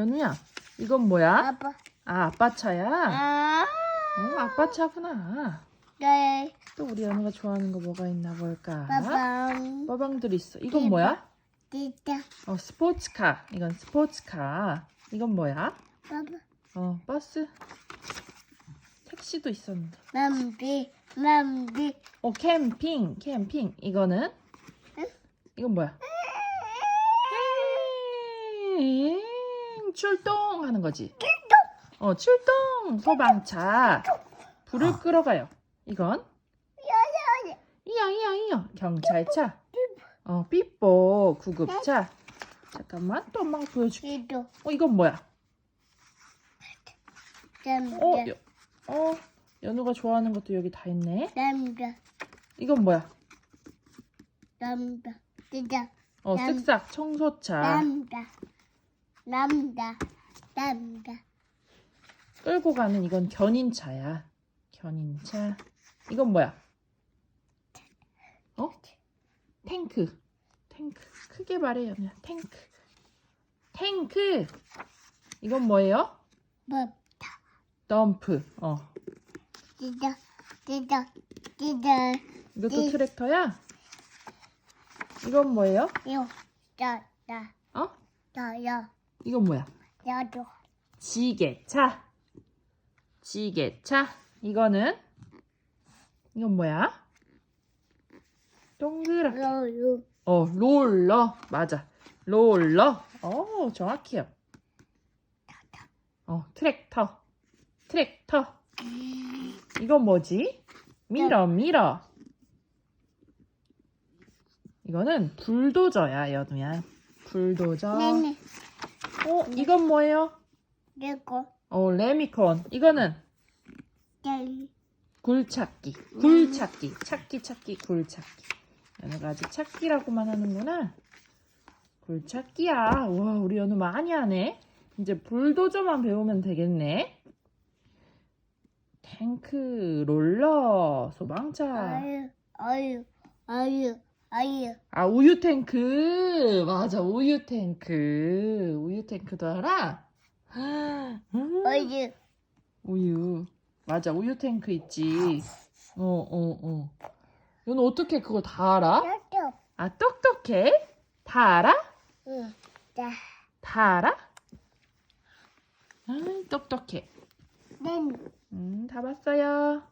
연우야, 이건 뭐야? 아빠. 아, 아빠 차야? 아. 어, 아빠 차구나. 네. 또 우리 연우가 좋아하는 거 뭐가 있나 볼까? 빠밤. 빠방들 있어. 이건 뭐야? 띠따. 어, 스포츠카. 이건 스포츠카. 이건 뭐야? 빠밤. 어, 버스. 택시도 있었는데. 맘비. 맘비. 어, 캠핑. 캠핑. 이거는? 응? 이건 뭐야? 음, 출동 하는 거지. 어, 출동. 소방차. 불을 끄러가요. 이건? 이야, 이야, 이야. 경찰차. 어, 삐뽀. 구급차. 잠깐만, 또 엄마가 보여줄게. 어, 이건 뭐야? 어, 여, 어, 연우가 좋아하는 것도 여기 다 있네. 이건 뭐야? 어, 남- 쓱싹 청소차. 땀다. 땀다. 끌고 가는 이건 견인차야. 견인차. 이건 뭐야? 어? 탱크. 탱크. 크게 말해, 연우야. 탱크. 탱크. 이건 뭐예요? 뭐. 덤프. 어. 띠따. 띠따. 띠따. 이것도 네. 트랙터야? 이건 뭐예요? 요. 따. 따. 어? 따요. 이건 뭐야? 야도. 지게차. 지게차. 이거는 이건 뭐야? 동그랗게. 로유. 어, 롤러. 맞아. 롤러. 어, 정확해요. 어, 트랙터. 트랙터. 이건 뭐지? 미러, 미러. 이거는 불도저야, 연우야. 불도저. 네네. 어, 이건 뭐예요? 그리고 어, 레미콘. 이거는 젤리. 굴찾기. 굴찾기. 찾기, 찾기, 굴찾기. 연우가 아직 찾기라고만 하는구나. 굴찾기야. 와, 우리 연우 많이 하네. 이제 불도저만 배우면 되겠네. 탱크, 롤러, 소방차. 아유. 아유. 아유. 아유. 아, 우유 탱크. 맞아, 우유 탱크. 우유 탱크도 알아? 음. 아유. 우유. 맞아, 우유 탱크 있지. 어, 어, 어. 연우 어떻게 그거 다 알아? 야도. 아, 똑똑해? 다 알아? 응. 자. 다 알아? 아, 똑똑해. 네. 음, 다 봤어요.